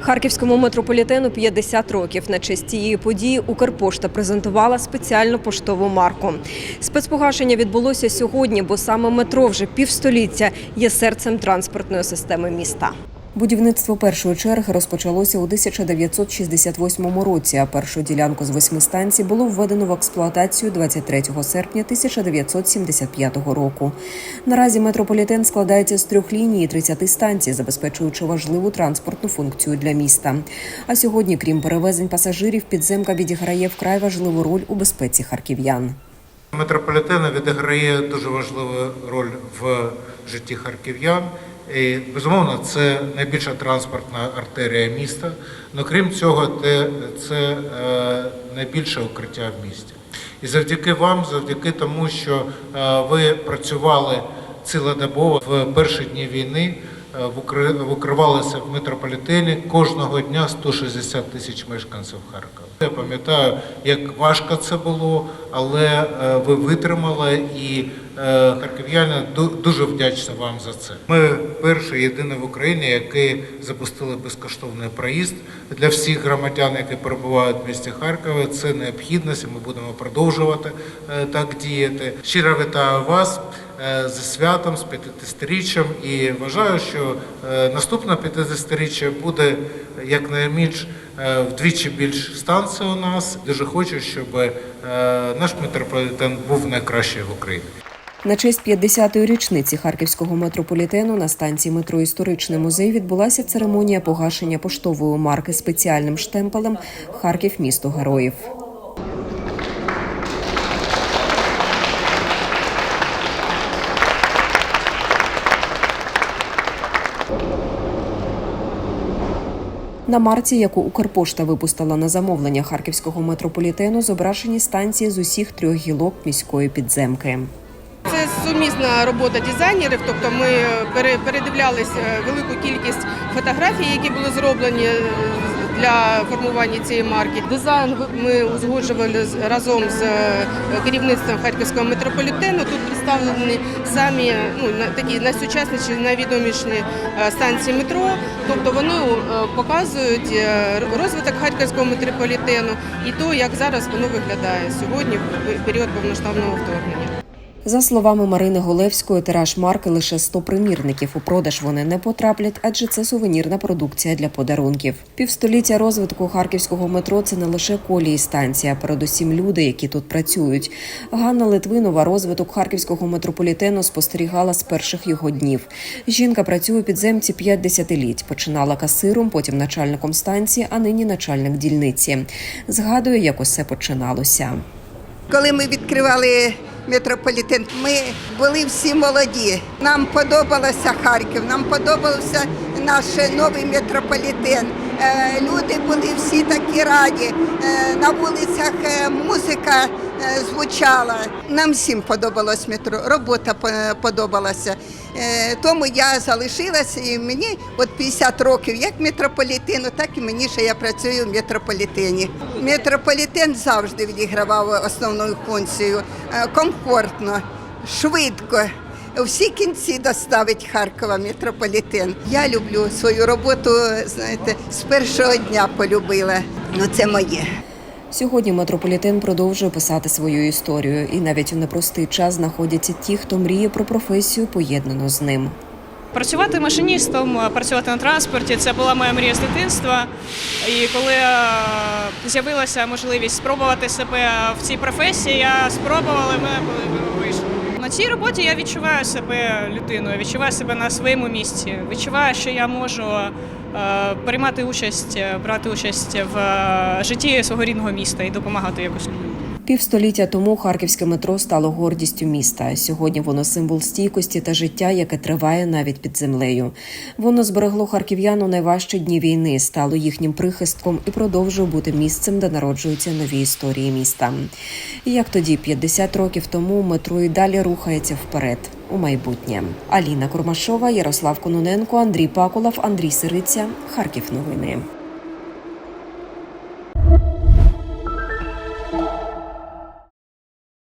Харківському метрополітену 50 років. На честь цієї події Укрпошта презентувала спеціальну поштову марку. Спецпогашення відбулося сьогодні, бо саме метро вже півстоліття є серцем транспортної системи міста. Будівництво першої черги розпочалося у 1968 році. А першу ділянку з восьми станцій було введено в експлуатацію 23 серпня 1975 року. Наразі метрополітен складається з трьох ліній і 30 станцій, забезпечуючи важливу транспортну функцію для міста. А сьогодні, крім перевезень пасажирів, підземка відіграє вкрай важливу роль у безпеці харків'ян. Метрополітен відіграє дуже важливу роль в житті харків'ян. І, безумовно, це найбільша транспортна артерія міста. але крім цього, це е, найбільше укриття в місті. І завдяки вам, завдяки тому, що е, ви працювали цілодобово в перші дні війни, е, в укри- в метрополітені кожного дня 160 тисяч мешканців Харкова. Я пам'ятаю, як важко це було, але е, ви витримали і е, харків'яни ду- дуже вдячні вам за це. Ми перші єдині в Україні, які запустили безкоштовний проїзд для всіх громадян, які перебувають в місті Харкові. Це необхідність. і Ми будемо продовжувати так діяти. Щиро вітаю вас зі святом, з 50-річчям і вважаю, що е, наступне 50-річчя буде якнайменш е, вдвічі більш станцій у нас. Дуже хочу, щоб е, наш метрополітен був найкращий в Україні. На честь 50-ї річниці харківського метрополітену на станції метро Історичний музей відбулася церемонія погашення поштової марки спеціальним штемпелем Харків місто героїв. На марці, яку Укрпошта випустила на замовлення харківського метрополітену, зображені станції з усіх трьох гілок міської підземки. Це сумісна робота дизайнерів, тобто ми пере- передивлялися велику кількість фотографій, які були зроблені е, для формування цієї марки. Дизайн ми узгоджували разом з е, керівництвом харківського метрополітену. Тут представлені самі ну такі найсучасніші, найвідоміші е, станції метро. Тобто вони е, показують розвиток харківського метрополітену і то, як зараз воно виглядає сьогодні в період повноштабного вторгнення. За словами Марини Голевської, тираж марки лише 100 примірників. У продаж вони не потраплять, адже це сувенірна продукція для подарунків. Півстоліття розвитку харківського метро це не лише колії станції, а передусім люди, які тут працюють. Ганна Литвинова розвиток харківського метрополітену спостерігала з перших його днів. Жінка працює у підземці 5 десятиліть. Починала касиром, потім начальником станції, а нині начальник дільниці. Згадує, як усе починалося. Коли ми відкривали метрополітен, ми були всі молоді. Нам подобалося Харків, нам подобався наш новий метрополітен. Е, Люди були всі такі раді. Е, На вулицях е, музика звучала. Нам всім подобалось метро, робота по- подобалася. Е, Тому я залишилася і мені от 50 років як метрополітену, так і мені, що я працюю в метрополітені. Метрополітен завжди відігравав основну функцію. Е, Комфортно, швидко. Всі кінці доставить Харкова метрополітен. Я люблю свою роботу, знаєте, з першого дня полюбила. Ну це моє. Сьогодні метрополітен продовжує писати свою історію, і навіть у непростий час знаходяться ті, хто мріє про професію, поєднану з ним. Працювати машиністом, працювати на транспорті це була моя мрія з дитинства. І коли е, з'явилася можливість спробувати себе в цій професії, я спробувала і в мене коли вийшло. На цій роботі я відчуваю себе людиною, відчуваю себе на своєму місці. Відчуваю, що я можу е, приймати участь, е, брати участь в е, житті свого рідного міста і допомагати якось людям. Півстоліття тому харківське метро стало гордістю міста. Сьогодні воно символ стійкості та життя, яке триває навіть під землею. Воно зберегло харків'ян у найважчі дні війни, стало їхнім прихистком і продовжує бути місцем, де народжуються нові історії міста. І як тоді, 50 років тому, метро і далі рухається вперед у майбутнє. Аліна Курмашова, Ярослав Кононенко, Андрій Пакулов, Андрій Сириця, Харків. Новини.